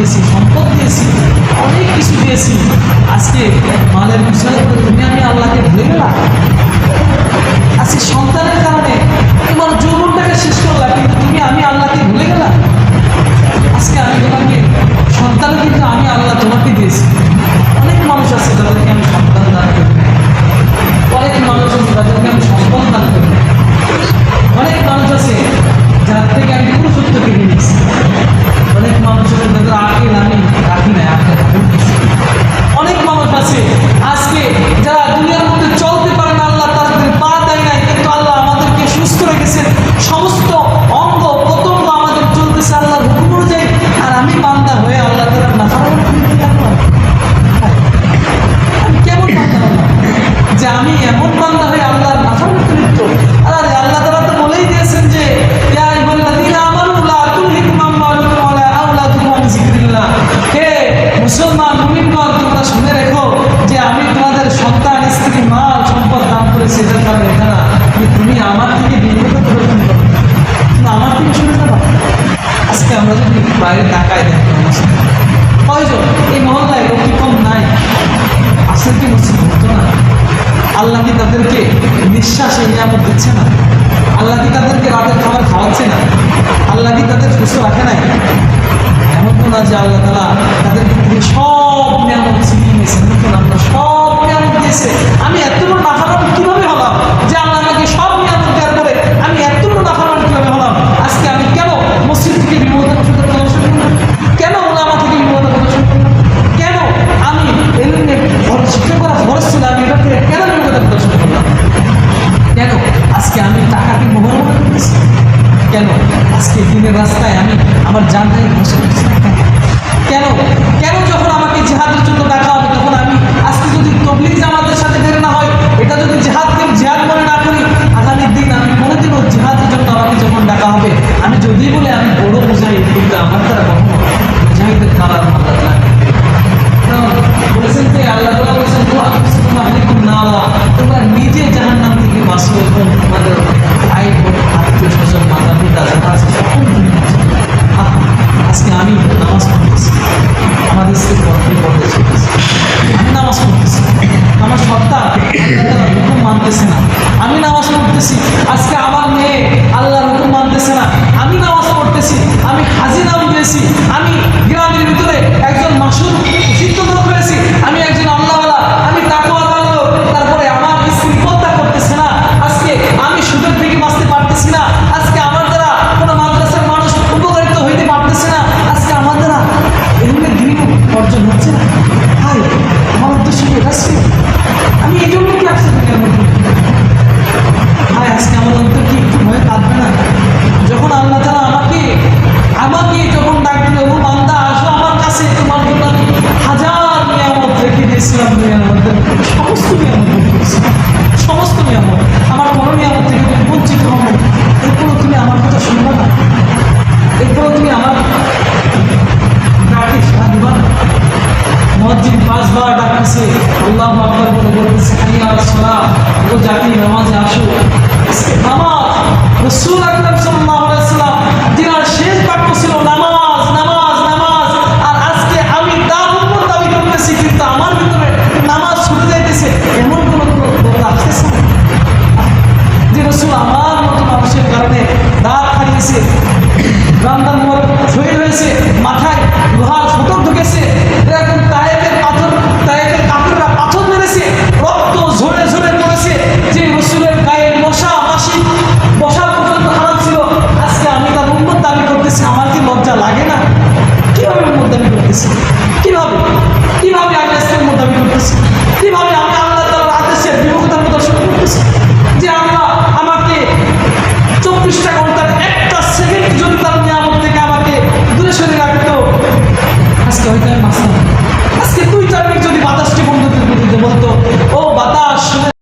দিয়েছি সম্পদ দিয়েছি অনেক কিছু দিয়েছি। আজকে মালের বিষয়ে তুমি আমি আমি এমন বান্দা হয়ে আল্লাহর নাফারতে লিপ্ত। আর আল্লাহ তারা তো বলেই দিয়েছেন যে হে মুসলমান, মুমিনগণ, তোমরা শুনে রেখো যে আমি তোমাদের সন্তান, স্ত্রী মা সম্পদ দান করেছি, এটা তার তুমি আমার থেকে বিনিয়োগ করে আমার থেকে শুনে না আজকে আমরা যদি বাইরে টাকায় দেখো কয়জন এই মহল্লায় অতি না আল্লাহ কি তাদেরকে নিঃশ্বাসে নিরাপদ দিচ্ছে না? আল্লাহ কি তাদেরকে রাতের খাবার খাওয়াচ্ছে না? আল্লাহ কি তাদের সুস্থ রাখে নাই? এমন তো না যে আল্লাহ তালা তাদেরকে সব নিয়ামত ছিনিয়ে নিয়েছেন কিন্তু আমরা সব নিয়ামত দিয়েছে। আমি এত আজকে দিনের রাস্তায় আমি আমার জানটাই ভেসে কেন? কেন যখন আমাকে জিহাদের জন্য দেখা আল্লাহ আকবর বলে বলতেছে হাইয়া সালাহ ও জাতি নামাজে